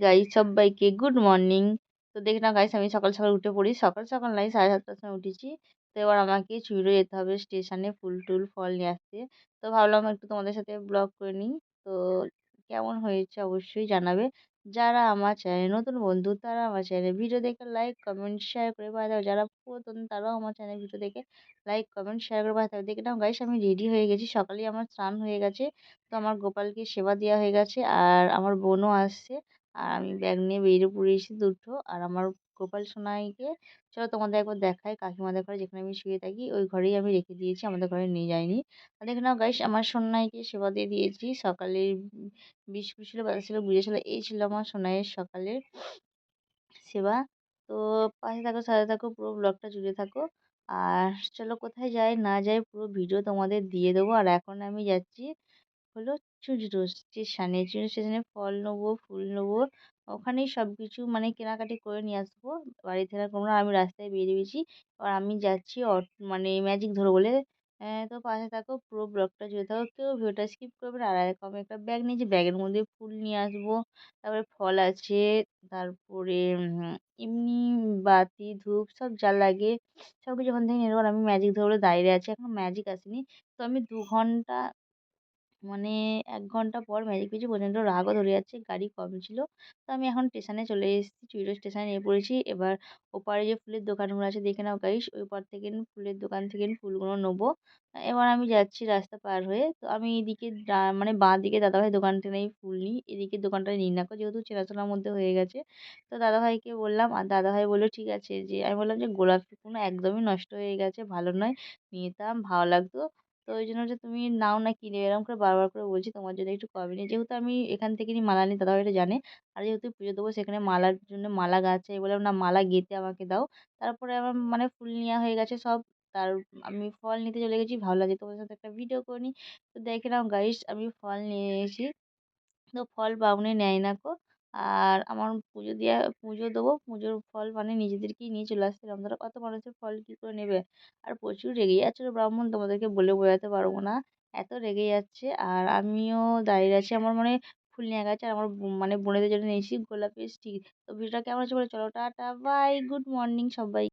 Guys সবাইকে good morning তো দেখে না গাইস আমি সকাল সকাল উঠে পড়ি। সকাল সকাল নাই, সাড়ে সাতটার সময় উঠেছি। তো এবার আমাকে চুইরো যেতে হবে, স্টেশনে ফুল টুল, ফল নিয়ে আসতে। তো ভাবলাম একটু তোমাদের সাথে ব্লগ করে নিই। তো কেমন হয়েছে অবশ্যই জানাবে। যারা আমার চ্যানেলে নতুন বন্ধু, তারা আমার চ্যানেলে ভিডিও দেখে লাইক কমেন্ট শেয়ার করে পাঠাও যারা পুরাতন, তারাও আমার চ্যানেল ভিডিও দেখে লাইক কমেন্ট শেয়ার করে পাঠাও দেখে নাও গাইস আমি রেডি হয়ে গেছি। সকালেই আমার স্নান হয়ে গেছে। তো আমার গোপালকে সেবা দেওয়া হয়ে গেছে। আর আমার বোনও আসছে। আর আমি ব্যাগ নিয়ে বেরিয়ে পড়েছি দুটো। আর আমার গোপাল সোনাইকে চলো তোমাদের একবার দেখাই, কাকিমাদের ঘরে যেখানে আমি শুয়ে থাকি, ওই ঘরেই আমি রেখে দিয়েছি, আমাদের ঘরে নিয়ে যাইনি আর দেখে নাও গাইস আমার সোনাইকে সেবা দিয়ে দিয়েছি। সকালে বিস্কুট ছিল বাজার ছিল বুঝে ছিল, এই ছিল আমার সোনাইয়ের সকালের সেবা। তো পাশে থাকো, সাথে থাকো, পুরো ব্লগটা জুড়ে থাকো। আর চলো কোথায় যাই না যাই পুরো ভিডিও তোমাদের দিয়ে দেবো। আর এখন আমি যাচ্ছি হলো চুঁচুড়ো স্টেশনে স্টেশনে ফল নেব, ফুল নেব, ওখানেই সব কিছু মানে কেনাকাটি করে নিয়ে আসব। বাড়ি থেকে কোনো আমি রাস্তায় বেরিয়েছি আর আমি যাচ্ছি মানে ম্যাজিক ধরো বলে। তো পাশে থাকো পুরো ব্লগটা জুড়ে থাকো। কেউ ভিডিওটা স্কিপ করবে না। আর এরকম আমি একটা ব্যাগ নিয়েছি। ব্যাগের মধ্যে ফুল নিয়ে আসব। তারপরে ফল আছে। তারপরে এমনি বাতি, ধূপ সব যা লাগে সব কিছু ওখান থেকে নিয়ে নেব। আর আমি ম্যাজিক ধরবো দাঁড়িয়ে আছি। এখনও ম্যাজিক আসেনি। তো আমি দু ঘণ্টা মানে এক ঘণ্টা পর ম্যাজিক পিছু প্রচণ্ড রাগও ধরে যাচ্ছে, গাড়ি কম ছিল। তো আমি এখন স্টেশনে চলে এসেছি চুইরো স্টেশনে নেমে পড়েছি। এবার ওপারে যে ফুলের দোকানগুলো আছে, দেখে নাও গাইস ওই পার থেকে ফুলের দোকান থেকে ফুলগুলো নেব। এবার আমি যাচ্ছি রাস্তা পার হয়ে। তো আমি এদিকে মানে বাঁ দিকে দাদাভাই দোকানটা নেই ফুল নিই। এদিকে দোকানটা নিই না, যেহেতু চেনাশোনার মধ্যে হয়ে গেছে। তো দাদাভাইকে বললাম, আর দাদাভাই বলল, ঠিক আছে, যে আমি বললাম যে, গোলাপ ফুলগুলো একদমই নষ্ট হয়ে গেছে, ভালো নয়, নিতাম, ভালো লাগতো। তো ওই জন্য যে তুমি নাও না কিনে এরকম করে বারবার করে বলছি তোমার জন্য একটু কমে নিই। যেহেতু আমি এখান থেকে নিই মালা নিই দাদাও এটা জানে। আর যেহেতু পুজো দেবো, সেখানে মালার জন্য মালা গাছ চাই বললাম, না, মালা গেঁথে আমাকে দাও। তারপরে আমার মানে ফুল নেওয়া হয়ে গেছে সব। তার আমি ফল নিতে চলে গেছি। ভালো লাগে তোমাদের সাথে একটা ভিডিও করে। নিই তো দেখে নাও গাইস আমি ফল নিয়ে এসেছি। তো ফল বাউনে নেয় না কো। আর আমার পুজো দেওয়া পুজো দেবো। পুজোর ফল মানে নিজেদেরকেই নিয়ে চলে আসছিলাম ধরো কত মানুষের ফল কী করে নেবে? আর প্রচুর রেগে যাচ্ছিল ব্রাহ্মণ, তোমাদেরকে বলে বোঝাতে পারব না। এত রেগে যাচ্ছে আর আমিও দাঁড়িয়ে আছি আমার মানে ফুল নিয়ে গেছে আর আমার মানে বোনেদের জন্য নিয়েছি গোলাপের স্টিক তো ভিডিওটা কেমন হচ্ছে বলে? চলো, টাটা, বাই, গুড মর্নিং সবাই।